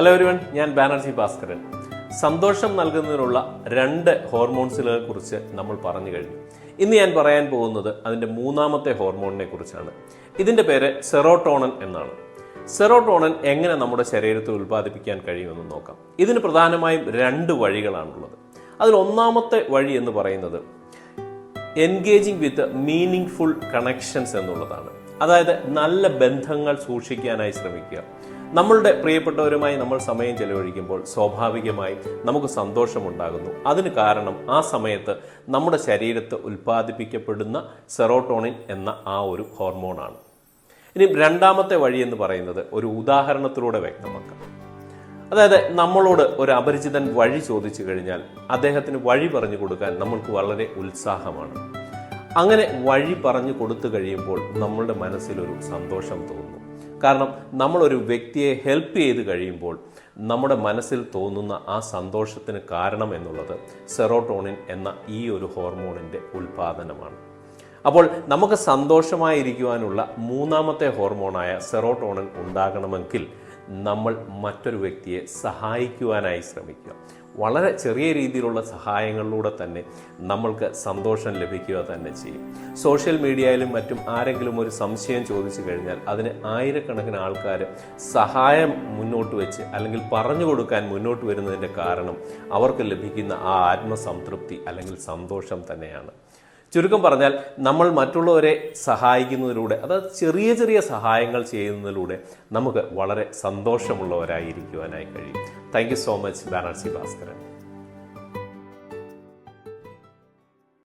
Hello everyone ഞാൻ ബാനർജി ഭാസ്കരൻ. സന്തോഷം നൽകുന്നതിനുള്ള രണ്ട് ഹോർമോൺസുകളെ കുറിച്ച് നമ്മൾ പറഞ്ഞു കഴിഞ്ഞു. ഇന്ന് ഞാൻ പറയാൻ പോകുന്നത് അതിന്റെ മൂന്നാമത്തെ ഹോർമോണിനെ കുറിച്ചാണ് ഇതിന്റെ പേര് സെറോട്ടോണൻ എന്നാണ്. സെറോട്ടോണൻ എങ്ങനെ നമ്മുടെ ശരീരത്തിൽ ഉൽപ്പാദിപ്പിക്കാൻ കഴിയുമെന്ന് നോക്കാം. ഇതിന് പ്രധാനമായും രണ്ട് വഴികളാണുള്ളത്. അതിൽ ഒന്നാമത്തെ വഴി എന്ന് പറയുന്നത് engaging with meaningful connections എന്നുള്ളതാണ്. അതായത് നല്ല ബന്ധങ്ങൾ സൂക്ഷിക്കാനായി ശ്രമിക്കുക. നമ്മളുടെ പ്രിയപ്പെട്ടവരുമായി നമ്മൾ സമയം ചെലവഴിക്കുമ്പോൾ സ്വാഭാവികമായി നമുക്ക് സന്തോഷമുണ്ടാകുന്നു. അതിന് കാരണം ആ സമയത്ത് നമ്മുടെ ശരീരത്ത് ഉൽപ്പാദിപ്പിക്കപ്പെടുന്ന സെറോട്ടോണിൻ എന്ന ആ ഒരു ഹോർമോണാണ്. ഇനി രണ്ടാമത്തെ വഴി എന്ന് പറയുന്നത് ഒരു ഉദാഹരണത്തിലൂടെ വ്യക്തമാക്കാം. അതായത് നമ്മളോട് ഒരു അപരിചിതൻ വഴി ചോദിച്ചു കഴിഞ്ഞാൽ അദ്ദേഹത്തിന് വഴി പറഞ്ഞു കൊടുക്കാൻ നമ്മൾക്ക് വളരെ ഉത്സാഹമാണ്. അങ്ങനെ വഴി പറഞ്ഞു കൊടുത്തു കഴിയുമ്പോൾ നമ്മളുടെ മനസ്സിലൊരു സന്തോഷം തോന്നുന്നു കാരണം നമ്മളൊരു വ്യക്തിയെ ഹെൽപ്പ് ചെയ്ത് കഴിയുമ്പോൾ നമ്മുടെ മനസ്സിൽ തോന്നുന്ന ആ സന്തോഷത്തിന് കാരണം എന്നുള്ളത് സെറോട്ടോണിൻ എന്ന ഈ ഒരു ഹോർമോണിന്റെ ഉൽപാദനമാണ്. അപ്പോൾ നമുക്ക് സന്തോഷമായിരിക്കുവാനുള്ള മൂന്നാമത്തെ ഹോർമോണായ സെറോട്ടോണിൻ ഉണ്ടാകണമെങ്കിൽ നമ്മൾ മറ്റൊരു വ്യക്തിയെ സഹായിക്കുവാനായി ശ്രമിക്കുക. വളരെ ചെറിയ രീതിയിലുള്ള സഹായങ്ങളിലൂടെ തന്നെ നമ്മൾക്ക് സന്തോഷം ലഭിക്കുക തന്നെ ചെയ്യും. സോഷ്യൽ മീഡിയയിലും മറ്റും ആരെങ്കിലും ഒരു സംശയം ചോദിച്ചു കഴിഞ്ഞാൽ അതിന് ആയിരക്കണക്കിന് ആൾക്കാർ സഹായം മുന്നോട്ട് വെച്ച് അല്ലെങ്കിൽ പറഞ്ഞു കൊടുക്കാൻ മുന്നോട്ട് വരുന്നതിന്റെ കാരണം അവർക്ക് ലഭിക്കുന്ന ആ ആത്മസംതൃപ്തി അല്ലെങ്കിൽ സന്തോഷം തന്നെയാണ്. ചുരുക്കം പറഞ്ഞാൽ നമ്മൾ മറ്റുള്ളവരെ സഹായിക്കുന്നതിലൂടെ അതായത് ചെറിയ ചെറിയ സഹായങ്ങൾ ചെയ്യുന്നതിലൂടെ നമുക്ക് വളരെ സന്തോഷമുള്ളവരായിരിക്കുവാനായി കഴിയും. Thank you so much Banerjee Bhaskaran.